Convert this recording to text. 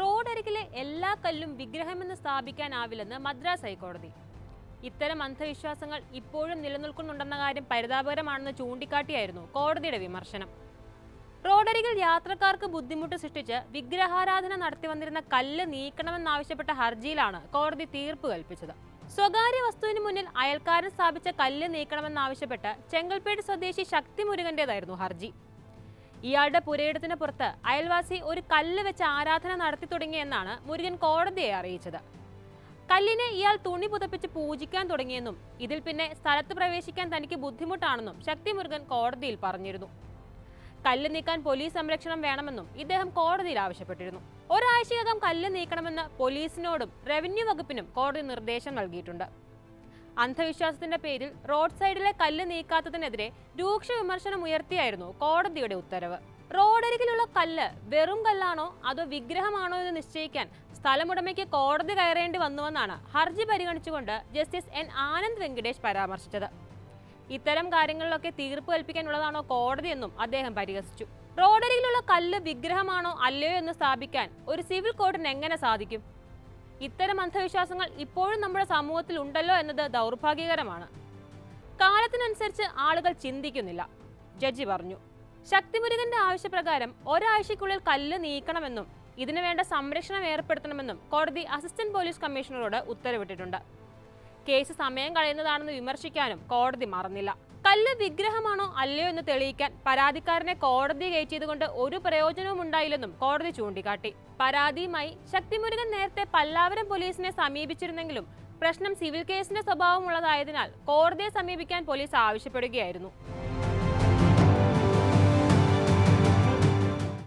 റോഡരികിലെ എല്ലാ കല്ലും വിഗ്രഹമെന്ന് സ്ഥാപിക്കാനാവില്ലെന്ന് മദ്രാസ് ഹൈക്കോടതി. ഇത്തരം അന്ധവിശ്വാസങ്ങൾ ഇപ്പോഴും നിലനിൽക്കുന്നുണ്ടെന്ന കാര്യം പരിതാപകരമാണെന്ന് ചൂണ്ടിക്കാട്ടിയായിരുന്നു കോടതിയുടെ വിമർശനം. റോഡരികിൽ യാത്രക്കാർക്ക് ബുദ്ധിമുട്ട് സൃഷ്ടിച്ച് വിഗ്രഹാരാധന നടത്തി വന്നിരുന്ന കല്ല് നീക്കണമെന്നാവശ്യപ്പെട്ട ഹർജിയിലാണ് കോടതി തീർപ്പ് കൽപ്പിച്ചത്. സ്വകാര്യ വസ്തുവിന് മുന്നിൽ അയൽക്കാരൻ സ്ഥാപിച്ച കല്ല് നീക്കണമെന്നാവശ്യപ്പെട്ട് ചെങ്കൽപ്പേട്ട് സ്വദേശി ശക്തി മുരുകന്റേതായിരുന്നു ഹർജി. ഇയാളുടെ പുരയിടത്തിന് പുറത്ത് അയൽവാസി ഒരു കല്ല് വെച്ച് ആരാധന നടത്തി തുടങ്ങിയെന്നാണ് മുരുകൻ കോടതിയെ അറിയിച്ചത്. കല്ലിനെ ഇയാൾ തുണി പുതപ്പിച്ച് പൂജിക്കാൻ തുടങ്ങിയെന്നും ഇതിൽ പിന്നെ സ്ഥലത്ത് പ്രവേശിക്കാൻ തനിക്ക് ബുദ്ധിമുട്ടാണെന്നും ശക്തി മുരുകൻ കോടതിയിൽ പറഞ്ഞിരുന്നു. കല്ല് നീക്കാൻ പോലീസ് സംരക്ഷണം വേണമെന്നും ഇദ്ദേഹം കോടതിയിൽ ആവശ്യപ്പെട്ടിരുന്നു. ഒരാഴ്ചയകം കല്ല് നീക്കണമെന്ന് പോലീസിനോടും റവന്യൂ വകുപ്പിനും കോടതി നിർദ്ദേശം നൽകിയിട്ടുണ്ട്. അന്ധവിശ്വാസത്തിന്റെ പേരിൽ റോഡ് സൈഡിലെ കല്ല് നീക്കാത്തതിനെതിരെ രൂക്ഷ വിമർശനം ഉയർത്തിയായിരുന്നു കോടതിയുടെ ഉത്തരവ്. റോഡരികിലുള്ള കല്ല് വെറും കല്ലാണോ അതോ വിഗ്രഹമാണോ എന്ന് നിശ്ചയിക്കാൻ സ്ഥലമുടമയ്ക്ക് കോടതി കയറേണ്ടി വന്നുവെന്നാണ് ഹർജി പരിഗണിച്ചുകൊണ്ട് ജസ്റ്റിസ് എൻ ആനന്ദ് വെങ്കടേഷ് പരാമർശിച്ചത്. ഇത്തരം കാര്യങ്ങളിലൊക്കെ തീർപ്പ് കൽപ്പിക്കാനുള്ളതാണോ കോടതിയെന്നും അദ്ദേഹം പരിഹസിച്ചു. റോഡരികിലുള്ള കല്ല് വിഗ്രഹമാണോ അല്ലയോ എന്ന് സ്ഥാപിക്കാൻ ഒരു സിവിൽ കോർട്ടിന് എങ്ങനെ സാധിക്കും? ഇത്തരം അന്ധവിശ്വാസങ്ങൾ ഇപ്പോഴും നമ്മുടെ സമൂഹത്തിൽ ഉണ്ടല്ലോ എന്നത് ദൗർഭാഗ്യകരമാണ്. കാലത്തിനനുസരിച്ച് ആളുകൾ ചിന്തിക്കുന്നില്ല. ജഡ്ജി പറഞ്ഞു ശക്തിമുരുകന്റെ ആവശ്യപ്രകാരം ഒരാഴ്ചയ്ക്കുള്ളിൽ കല്ല് നീക്കണമെന്നും ഇതിനു വേണ്ട സംരക്ഷണം ഏർപ്പെടുത്തണമെന്നും കോടതി അസിസ്റ്റന്റ് പോലീസ് കമ്മീഷണറോട് ഉത്തരവിട്ടിട്ടുണ്ട്. കേസ് സമയം കളയുന്നതാണെന്ന് വിമർശിക്കാനും കോടതി മറന്നില്ല. കല്ല് വിഗ്രഹമാണോ അല്ലയോ എന്ന് തെളിയിക്കാൻ പരാതിക്കാരനെ കോടതി കയറ്റിയതുകൊണ്ട് ഒരു പ്രയോജനവും ഉണ്ടായില്ലെന്നും കോടതി ചൂണ്ടിക്കാട്ടി. പരാതിയുമായി ശക്തിമുരുകൻ നേരത്തെ പല്ലാവരം പോലീസിനെ സമീപിച്ചിരുന്നെങ്കിലും പ്രശ്നം സിവിൽ കേസിന്റെ സ്വഭാവമുള്ളതായതിനാൽ കോടതിയെ സമീപിക്കാൻ പോലീസ് ആവശ്യപ്പെടുകയായിരുന്നു.